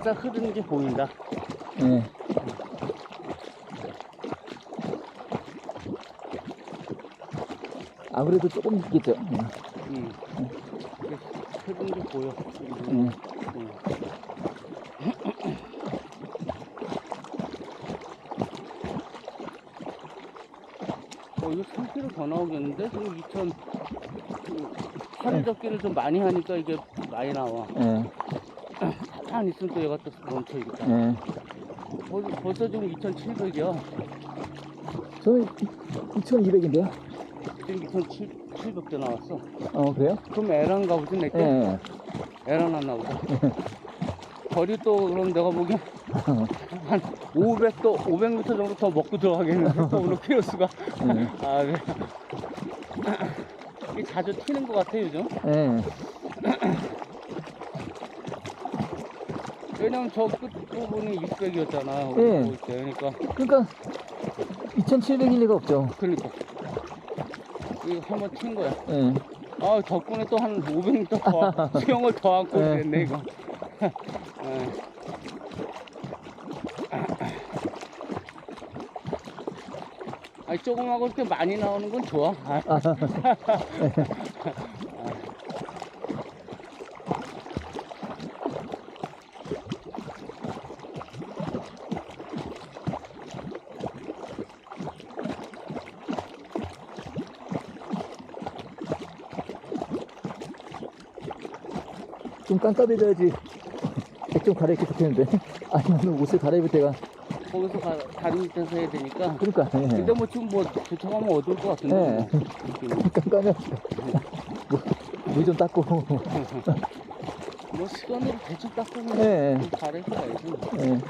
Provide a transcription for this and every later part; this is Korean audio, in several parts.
살짝 흐르는 게 보인다. 예. 아무래도 조금 있겠죠. 예. 음. 흐르는 게 보여. 예. 음. 어, 이거 3kg 더 나오겠는데? 지금 2천, 팔을 접기를 좀 많이 하니까 이게 많이 나와. 예. 가만히 있으면 또 얘가 또 멈춰있다. 예. 벌써, 벌써 지금 2,700이야. 저는 2,200인데요. 지금 2,700대 나왔어. 어, 그래요? 그럼 에란 가 보지, 내게? 예. 에란 안 나오자. 거리 또, 그럼 내가 보기엔 한 500도, 500m 정도 더 먹고 들어가겠는데, 또 오늘 키로수가. 예. 아, 그래. 이게 자주 튀는 것 같아, 요즘. 예. 왜냐면 저 끝부분이 600이었잖아. 예. 볼 때. 그러니까, 그러니까 2,700일 리가 없죠. 그러니까. 이거 한번 튄 거야. 예. 아, 덕분에 또 한 500m 더, 수영을 더 안고 예. 그랬네, 이거. 예. 아니, 조금하고 이렇게 많이 나오는 건 좋아. 아, 좀 깜깜해져야지 백좀 갈아입기 좋겠는데. 아니면 옷을 갈아입을 때가. 거기서 가, 다른 데서 해야 되니까. 그러니까. 예. 근데 뭐 지금 뭐 도착하면 어두울 것 같은데. 예. 뭐. 깜깜해. 물좀 닦고. 뭐 시간으로 대충 닦으면 예. 좀 잘해서 가야지. 예.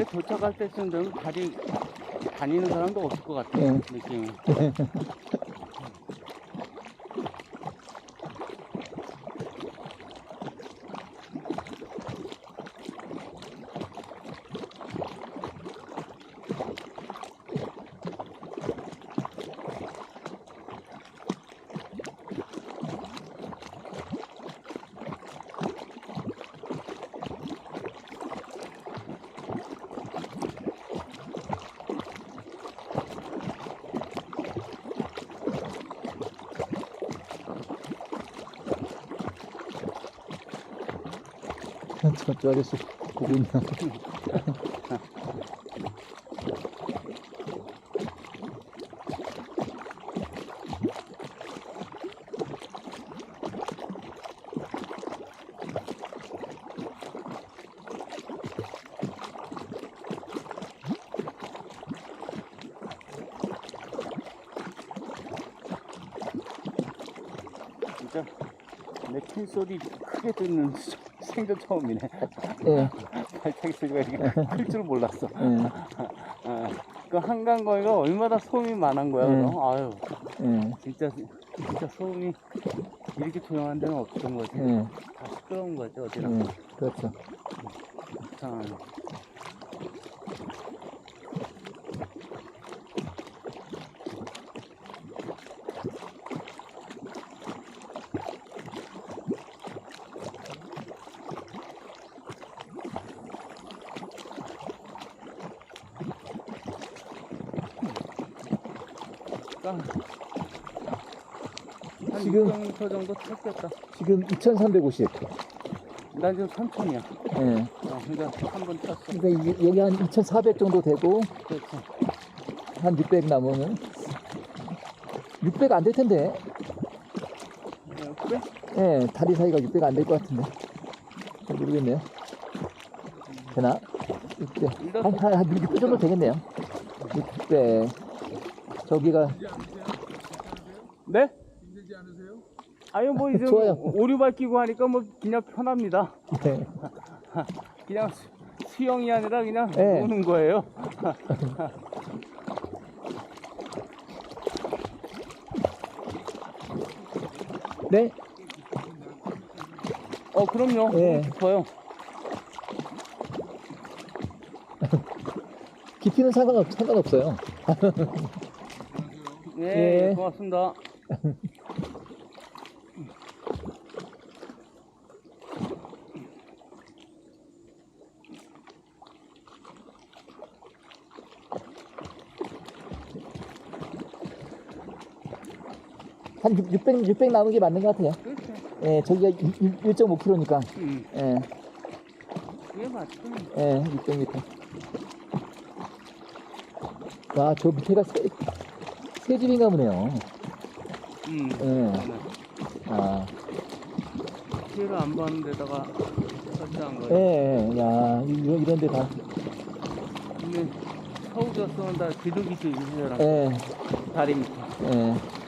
근데 도착할 때쯤 되면 다리 다니는 사람도 없을 것 같아. 예. 느낌이. 아저씨 보고 있나. 진짜 내킨 소리 크게 듣는 생전 처음이네. 예. 발차기 소리가 이렇게 클 줄 몰랐어. 예. 아, 그 한강거리가 얼마나 소음이 많은 거야. 음. 그럼? 아유, 예. 진짜 진짜 소음이 이렇게 조용한 데는 없던 거지. 예. 다 시끄러운 거지 어디나. 예. 그렇죠. 참. 되니까 한 지금- 600m 정도 탔겠다. 지금 2350. 난 지금 3천이야. 예. 어, 그러니까 한번 탔어. 그러니까 이게 여기 한 2400 정도 되고 그렇지. 한 600 남으면 600 안 될 텐데. 어, 그래? 예, 다리 사이가 600 안 될 것 같은데. 잘 모르겠네요. 되나? 600. 한, 한, 한 600 정도 되겠네요. 600. 저기가, 네? 아유 뭐 이제 좋아요. 뭐 오류발 끼고 하니까 뭐 그냥 편합니다. 네. 그냥 수- 수영이 아니라 그냥 네. 노는 거예요. 네? 어 그럼요. 네. 깊어요. 깊이는 상관없, 상관없어요. 네, 예. 고맙습니다. 한 600, 600 남은 게 맞는 것 같아요. 그렇죠. 예, 저기가 1.5km니까. 음, 예, 그게 맞죠. 예, 600m. 와, 저 밑에가 새, 새 집인가 보네요. 음. 예. 네. 아, 피해를 안 받는 데다가 설치한 예, 거예요. 예, 야, 이런, 이런 데 다. 근데 서울저서는 다 비둘기집 있으라 예, 다리 밑에. 예.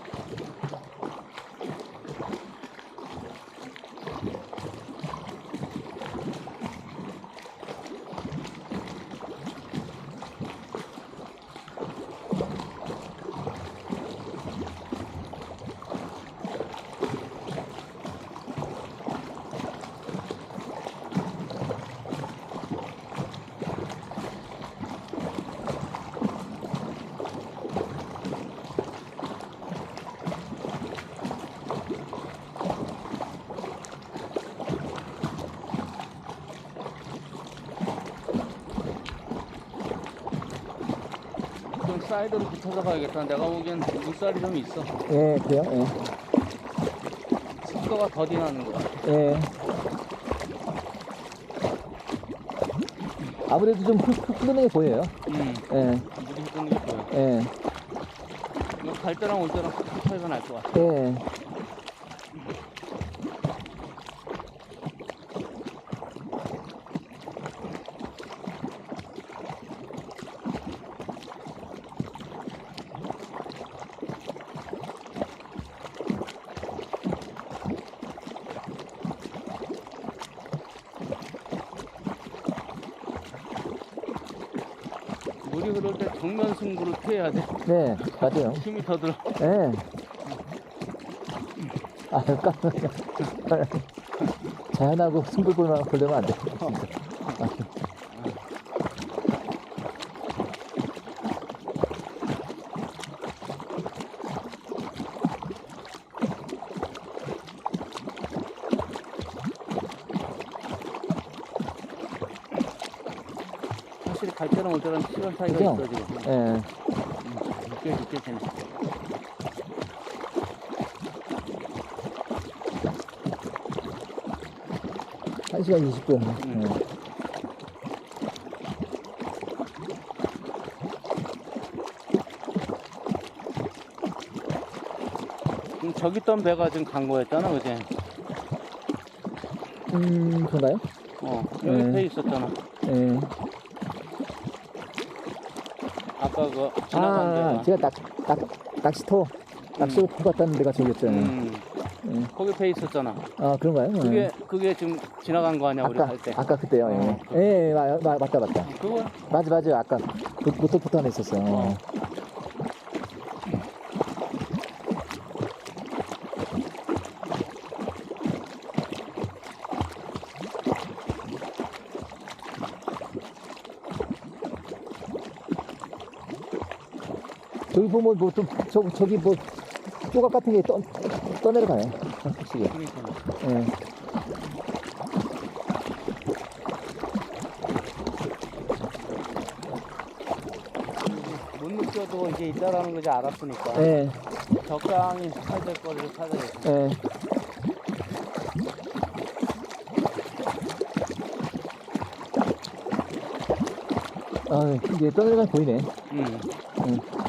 좀 사이드로 붙어서 가야겠다. 내가 보기엔 물살이 좀 있어. 예, 그래요? 예. 습도가 더디 나는 거야. 예. 아무래도 좀 흐- 흐- 흐르는 게 보여요. 음, 예, 물이 흐르는 게 보여. 예, 이거 갈 때랑 올 때랑 확 차이가 날 것 같아. 예. 물이 흐를 때 정면 승부를 피해야 돼. 네, 맞아요. 힘이 더 들어. 예. 아, 깜짝이야. 자연하고 승부 보면 보려면 안 돼. 확실히 갈 때랑 올 때랑 시간 차이가 그죠? 있어 지금. 예. 늦게 늦게 되네. 한 시간 20분. 음. 예. 지금 저기 있던 배가 지금 간 거였잖아, 그제? 음, 그런가요? 어, 여기 네. 배 있었잖아. 예. 아까 그 지나간 아, 데가. 제가 낚, 낚, 낚시터, 낚시터 갔다는 데가 저기였잖아요. 음, 예. 거기 배 있었잖아. 아, 그런가요? 예. 그게 그게 지금 지나간 거 아니야, 우리 아까, 갈 때? 아까 그때요. 예. 어. 예, 예, 마, 마, 맞다, 맞다. 그거 맞아, 맞아. 아까 그 모터포트 안에 있었어요. 어. 보면 뭐 좀, 저, 저기 뭐 조각 같은 게 떠, 떠내려가요. 확실히. 예. 못 역겨도 이제 있다라는 거지 알았으니까 예, 적당히 될 거를 찾아야지. 예. 아, 이게 떠내려가 보이네. 음. 응.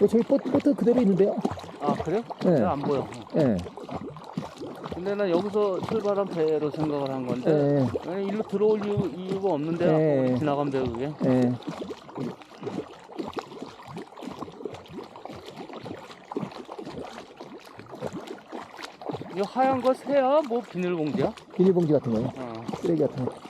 저기 보트, 보트 그대로 있는데요? 아 그래? 네. 안 보여. 예, 근데 난 여기서 출발한 배로 생각을 한 건데 예, 아니, 일로 들어올 이유, 이유가 없는데 네. 아까 지나간 배 그게. 예. 이 하얀 거 새야? 뭐 비닐봉지야? 비닐봉지 같은 거요. 어. 쓰레기 같은 거.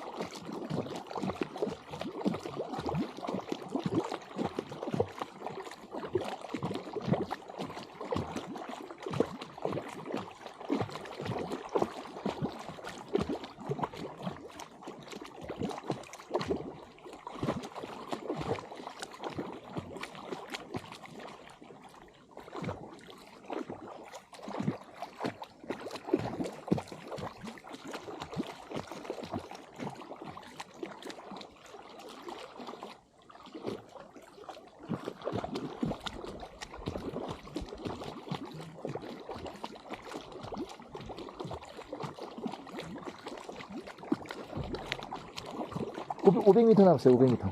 500m 남았어요, 500m.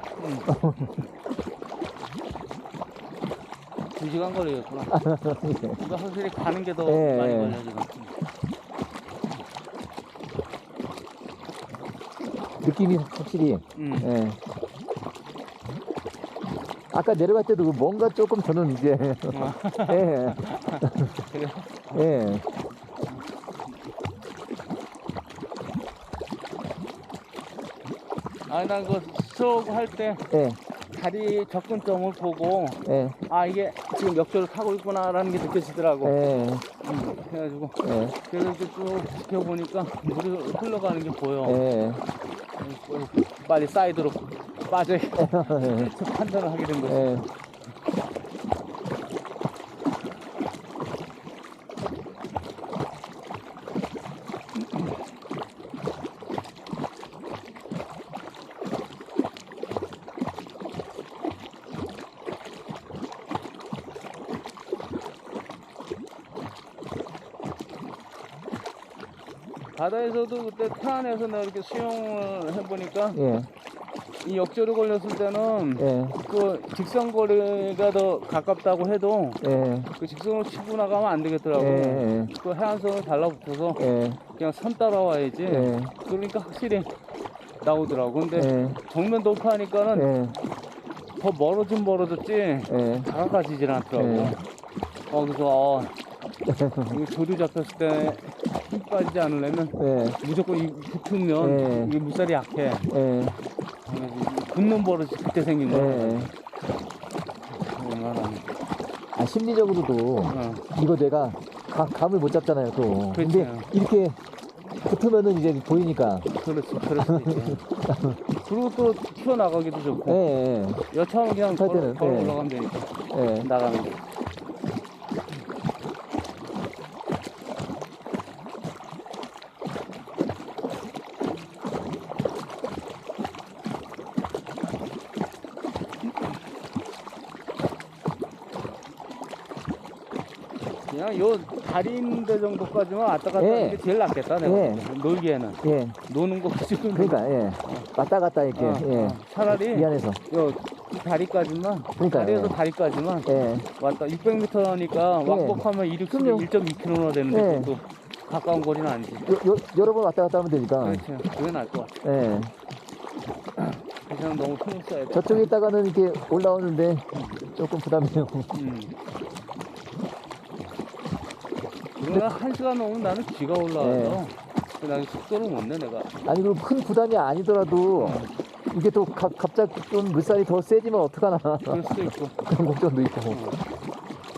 두 시간 걸리겠구나. 이거 확실히 가는 게 더 예, 많이 예. 걸려 지금. 느낌이 확실히, 음. 예. 아까 내려갈 때도 뭔가 조금 저는 이제, 어. 예, 그래. 예. 아니 난그 수업 할때 예, 다리 접근점을 보고 예, 아 이게 지금 역조를 타고 있구나라는 게 느껴지더라고. 예, 음, 그래가지고 예, 그래서 이렇게 쭉 지켜보니까 물이 흘러가는 게 보여. 예. 빨리 사이드로 빠져 예. 판단을 하게 된 거지. 예. 바다에서도 그때 태안에서 내가 이렇게 수영을 해보니까 예, 이 역조를 걸렸을 때는 예, 그 직선 거리가 더 가깝다고 해도 예, 그 직선으로 치고 나가면 안 되겠더라고. 예, 그 해안선을 달라붙어서 예, 그냥 선 따라와야지. 예, 그러니까 확실히 나오더라고. 근데 예, 정면 돌파하니까는 예, 더 멀어진 멀어졌지 예. 다가가지질 않더라고. 예. 어, 그래서, 어, 조류 잡혔을 때힘 빠지지 않으려면 예, 무조건 이 붙으면 예. 이게 물살이 약해. 예, 붙는 버릇이 그때 생긴 거야. 예. 아, 심리적으로도 어. 이거 내가 가- 감을 못 잡잖아요, 또. 그렇죠. 근데 이렇게 붙으면은 이제 보이니까. 그렇지, 있지. 그리고 또 튀어나가기도 예, 좋고. 예, 여차하면 그냥 할 걸어, 때는, 걸어 예. 올라가면 되니까. 예. 나가면 돼. 그냥 요 다리 있는 데 정도까지만 왔다 갔다 예. 하는 게 제일 낫겠다 내가 예. 놀기에는 예. 노는 거 가지고 그러니까, 예. 왔다 갔다 이렇게, 어, 예. 어. 차라리 미안해서. 요 다리까지만 그러니까, 다리에서 예. 다리까지만 예. 왔다 600m니까 왕복하면 이륙 속도 그럼요. 1.2km나 되는데 예. 그것도 가까운 거리는 아니지. 요, 요, 여러 번 왔다 갔다 하면 되니까. 그렇지. 그게 나을 것 같아. 예. 그냥 너무 힘을 써야 돼. 저쪽에 있다가는 이렇게 올라오는데 조금 부담이에요. 음. 그러나 한 시간 넘으면 나는 기가 올라와서 나는 속도를 못 내 내가. 아니, 그리고 큰 부담이 아니더라도 이게 또 가, 갑자기 좀 물살이 더 세지면 어떡하나. 그럴 수도 있고. 그런 걱정도 있고. 어.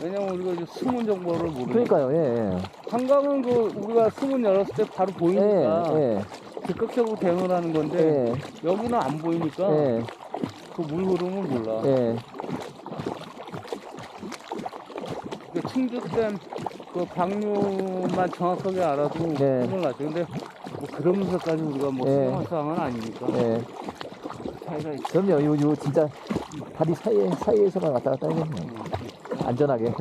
왜냐면 우리가 이제 숨은 정보를 모르니까. 그러니까요, 예, 한강은 그 우리가 숨은 열었을 때 바로 예. 보이니까 예, 즉각적으로 대응을 하는 예. 건데 예. 여기는 안 보이니까 예. 그 물 흐름을 몰라. 예. 그 충주댐 그 방류만 정확하게 알아도 네. 큰일 나죠. 근데 뭐 그러면서까지 우리가 뭐 네. 신경할 상황은 아니니까 예. 차이가 있 그럼요, 요, 요 진짜 다리 사이에, 사이에서만 왔다 갔다 해야겠네요. 안전하게.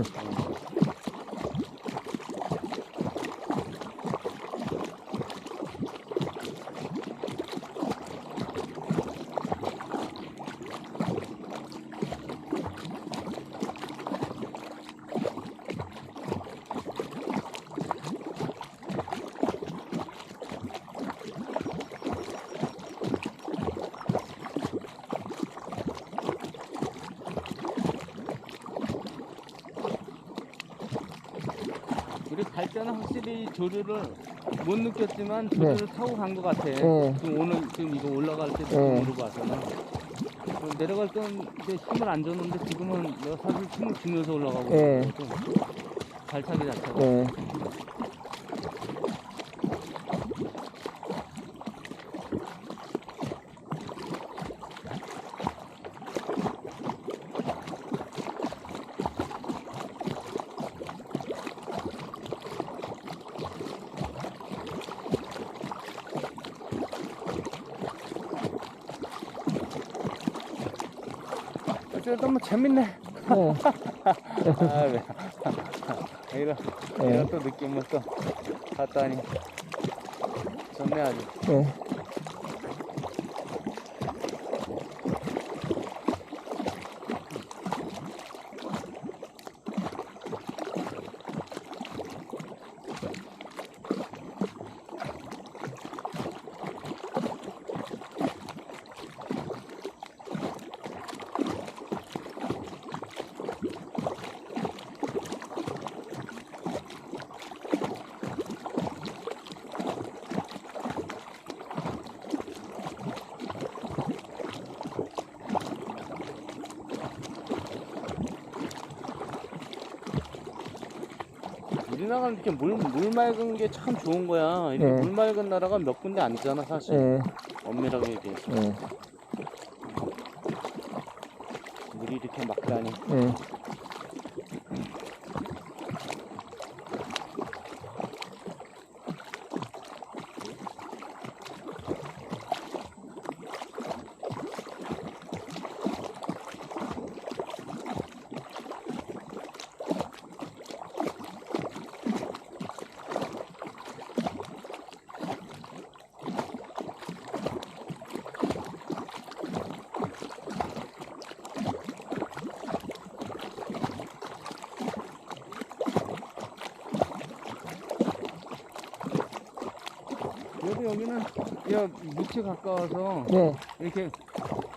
우리 갈 때는 확실히 조류를 못 느꼈지만 네. 조류를 타고 간 것 같아. 네. 지금 오늘 지금 이거 올라갈 때 네. 느낌으로 봐서는 그 내려갈 이제 힘을 안 줬는데 지금은 내가 사실 힘을 주면서 올라가고 네. 있거든. 발차기 자체가. 예. 재밌네. 네. 아, 왜. 이런, 예. 이런 또 느낌을 또 갔다니. 좋네, 아주. 예. 우리나라는 이렇게 물, 물 맑은 게 참 좋은 거야. 이렇게 네. 물 맑은 나라가 몇 군데 아니잖아, 사실. 예. 엄밀하게 얘기해서. 예. 물이 이렇게 맑다니. 예. 여기는 야, 밑이 가까워서 네. 이렇게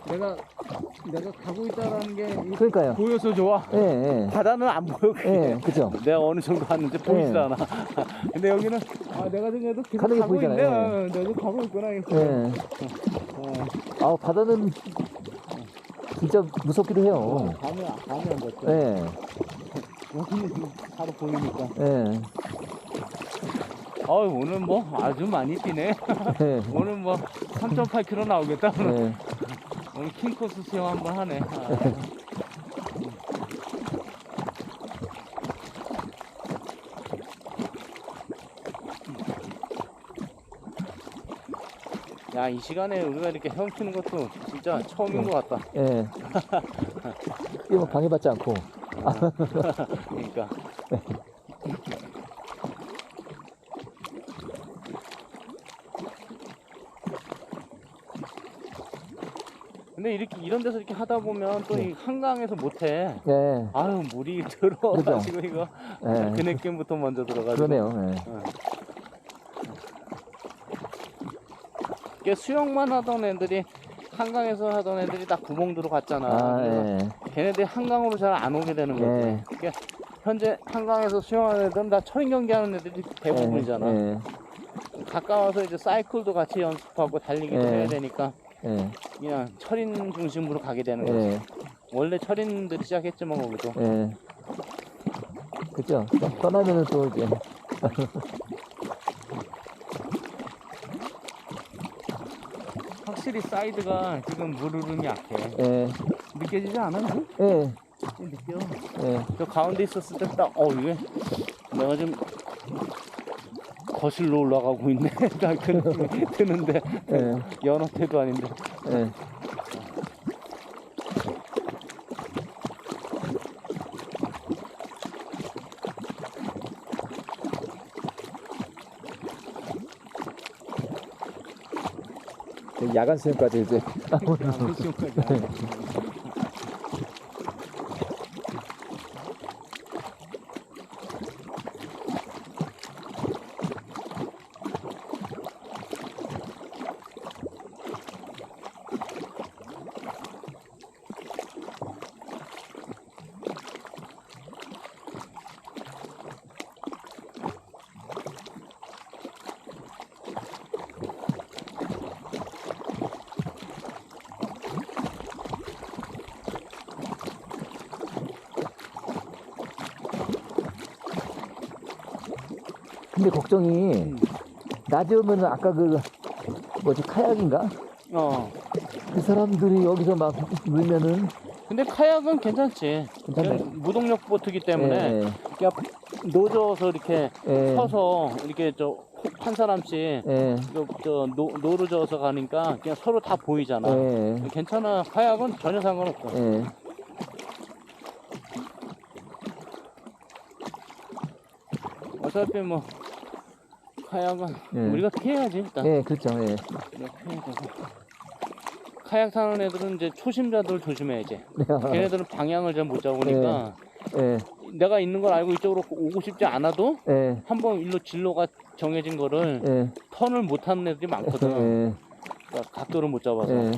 내가 내가 가고 있다라는 게 이- 그러니까요. 보여서 좋아. 예, 예. 바다는 안 보여. 예, 그죠. 내가 어느 정도 갔는지 보이질 예. 않아. 근데 여기는 아 내가 생각해도 계속 가는 게 가고 있네. 보이잖아요. 어, 내가 가고 있구나. 이렇게. 예. 어, 아, 바다는 진짜 무섭기도 해요. 밤에 밤에 안 됐죠. 예, 여기는 지금 바로 보이니까. 예, 아 오늘 뭐 아주 많이 뛰네. 예. 오늘 뭐 3.8km 나오겠다. 오늘, 예. 오늘 킹코스 수영 한번 하네. 아. 야, 이 시간에 우리가 이렇게 헤엄치는 것도 진짜 처음인 것 같다. 예. 이거 뭐 방해받지 않고. 그러니까. 근데 이렇게 이런 데서 이렇게 하다 보면 또 이 한강에서 못해. 예, 아유 물이 들어가지고 이거 예. 그 느낌부터 먼저 들어가지고. 그러네요. 예. 이게 수영만 하던 애들이 한강에서 하던 애들이 다 구봉도로 갔잖아. 아, 그래서 예. 걔네들이 한강으로 잘 안 오게 되는 거지. 예. 그게 현재 한강에서 수영하는 애들은 다 철인 경기하는 애들이 대부분이잖아. 예, 가까워서 이제 사이클도 같이 연습하고 달리기도 예. 해야 되니까 예, 그냥 철인 중심으로 가게 되는 거지. 예, 원래 철인들이 시작했지만 거기도. 예. 그죠. 떠- 떠나면은 또 이제. 확실히 사이드가 지금 물 흐름이 약해. 예, 느껴지지 않아? 물? 예, 느껴. 예. 저 가운데 있었을 때 딱, 어, 이게 내가 좀 거실로 올라가고 있네. 느낌이 드는데, 예, 연어 태도 아닌데. 예. 야간 수영까지 이제. 아무 수영까 낮에 오면은 아까 그 뭐지 카약인가 어. 그 사람들이 여기서 막 물면은 근데 카약은 괜찮지. 괜찮네. 무동력 보트기 때문에 예, 그냥 노져서 이렇게 예, 서서 이렇게 저 한 사람씩 예, 저, 저 노, 노르져서 가니까 그냥 서로 다 보이잖아. 예, 괜찮아. 카약은 전혀 상관없어. 예, 어차피 뭐 카약은 예. 우리가 피해야지 일단. 예, 그렇죠. 예. 우리가 피해야 되고. 카약 타는 애들은 이제 초심자들 조심해야지. 걔네들은 방향을 잘 못 잡으니까 예, 내가 있는 걸 알고 이쪽으로 오고 싶지 않아도 예, 한번 일로 진로가 정해진 거를 예, 턴을 못 하는 애들이 많거든. 예, 그러니까 각도를 못 잡아서. 예,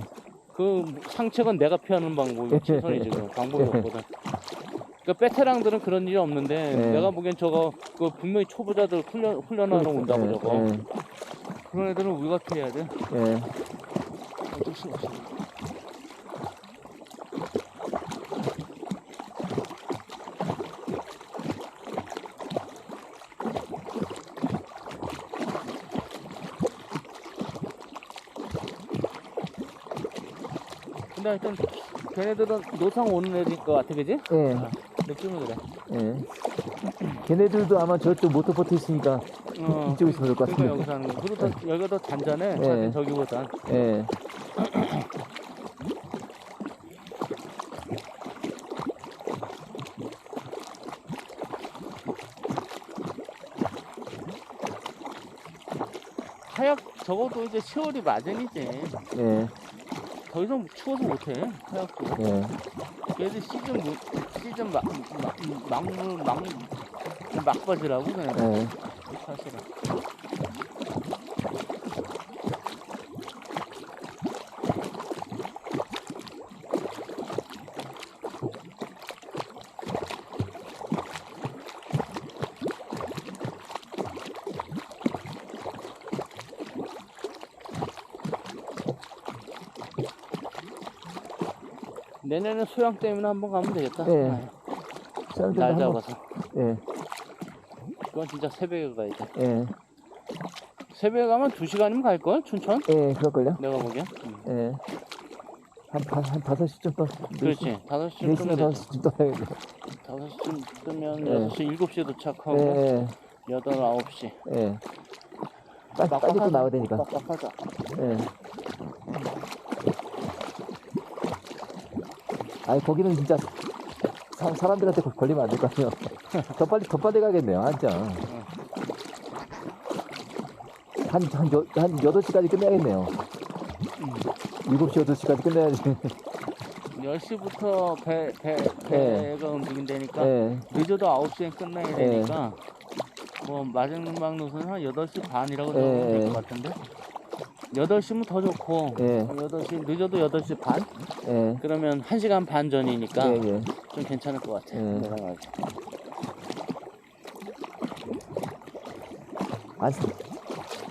그 상책은 내가 피하는 방법이 최선이지 그 방법이 예. 없거든. 그러니까 베테랑들은 그런 일이 없는데 예. 내가 보기엔 저거 그 분명히 초보자들 훈련 훈련하러 온다고 예, 저거 그런 애들은 우리가 피해야 돼. 예, 예. 어쩔 수 없어. 근데 하여튼 걔네들은 노상 오는 애들일 것 같아 그지? 예, 느낌이 그래 예. 걔네들도 아마 저쪽 모터보트 있으니까 어, 이쪽에 있으면 될 것 같은데. 여기 사는 거 그리고 더, 여기가 더 잔잔해 예. 저기보단 예, 하얗 적어도 이제 10월이 마전이지 예, 더 이상 추워서 못해 하얗고 예. 얘들 시즌 뭐, 시즌 막, 막, 막물 막 막바지라고 그냥 예. 사실은 내년에 소양 때문에 한번 가면 되겠다. 예. 아, 사람들도 날 한번- 잡아서. 예, 그건 진짜 새벽에 가야 돼. 예, 새벽에 가면 2시간이면 갈 걸? 춘천? 예, 그럴걸요? 내가 보기엔. 음. 예. 한, 한, 한 5시쯤 또. 그렇지. 5시쯤 4시나 끄면 되지. 5시쯤 떠야겠네. 5시쯤 끄면 예. 6시, 7시에 도착하고 예, 8, 9시. 예. 빨리, 빨리 또 나와야 되니까. 빡빡하자. 예. 아니, 거기는 진짜 사, 사람들한테 걸- 걸리면 안될거 아니에요. 더 빨리, 더 빨리 가겠네요, 한참. 한, 한, 여, 한 8시까지 끝내야겠네요. 7시, 8시까지 끝내야지. 10시부터 배, 배, 배가 움직인다니까 예, 늦어도 9시에 끝나야 되니까 뭐 마지막 노선은 한 8시 반이라고 예, 적으면 될 예. 것 같은데 8시면 더 좋고 예. 8시 늦어도 8시 반? 예. 그러면 1시간 반 전이니까 예, 예. 좀 괜찮을 것 같아 예. 내가 봐도. 한,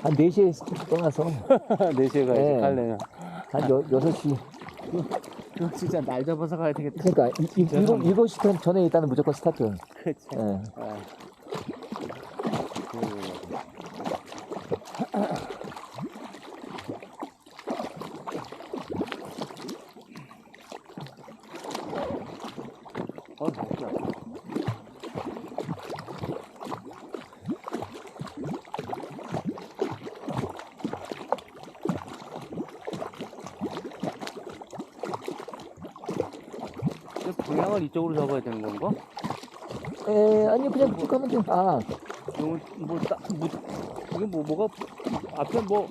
한 4시에 떠나서 4시에 가야지 예. 갈래면 한 여, 6시. 그거 진짜 날 잡아서 가야 되겠다 그러니까 이, 이, 일곱, 7시 전에 일단은 무조건 스타트. 그치 예. 아. 어. 이 방향을 이쪽으로 잡아야 되는 건가? 에, 아니, 그냥 쭉 가면 돼. 아, 이거 뭐, 따, 뭐, 이게 뭐, 뭐가, 앞에 뭐,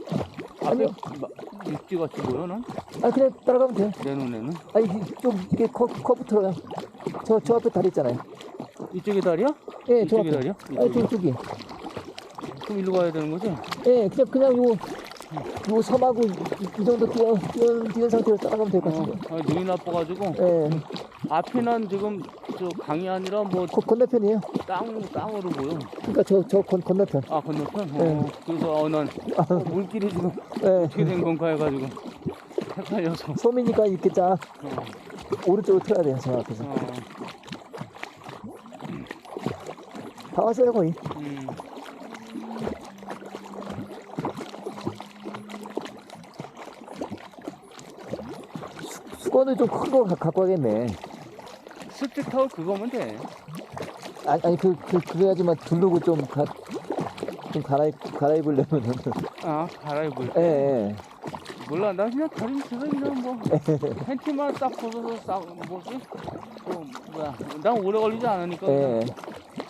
앞에 아니요. 마- 육지 같이 보여, 난? 아 그냥 따라가면 돼. 내 눈에는. 아니, 이- 좀, 이게 커, 커브 틀어요. 저, 저 앞에 다리 있잖아요. 이쪽이 다리야? 예, 저 앞에. 다리야? 아, 이쪽이. 저기, 저기. 그럼 일로 가야 되는 거지? 예, 그냥, 그냥 요, 요 섬하고 이, 이 정도 뛰어, 뛰어, 뛰는 상태로 따라가면 될 것 어, 같은데. 아, 눈이 나빠가지고. 예, 앞에는 지금 저 강이 아니라 뭐 거, 건너편이에요. 땅, 땅으로 보여. 그러니까 저, 저 건, 건너편. 아, 건너편? 어, 네. 그래서, 어, 난, 어, 물길이 지금 예. 어떻게 된 건가 해가지고. 헷갈려서. 섬이니까 이렇게 쫙 어, 오른쪽으로 틀어야 돼요, 저 앞에서. 어, 다 왔어요, 거의. 음. 수건을 좀 큰 거 갖고 가겠네. 스틱 타올 그거면 돼. 아니, 아니 그, 그, 그래야지만 두르고 좀 가, 좀 갈아입, 갈아입으려면은. 아, 갈아입을. 예, 예. 몰라, 나 그냥 다른 집에 그냥 뭐 팬티만 딱 벗어서 싹 뭐지? 또 뭐야? 난 오래 걸리지 않으니까 예,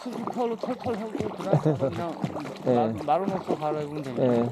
스티커로 털털 하고 그다음 그냥 예. 마- 마루 놓고 갈아입으면 되니까. 예.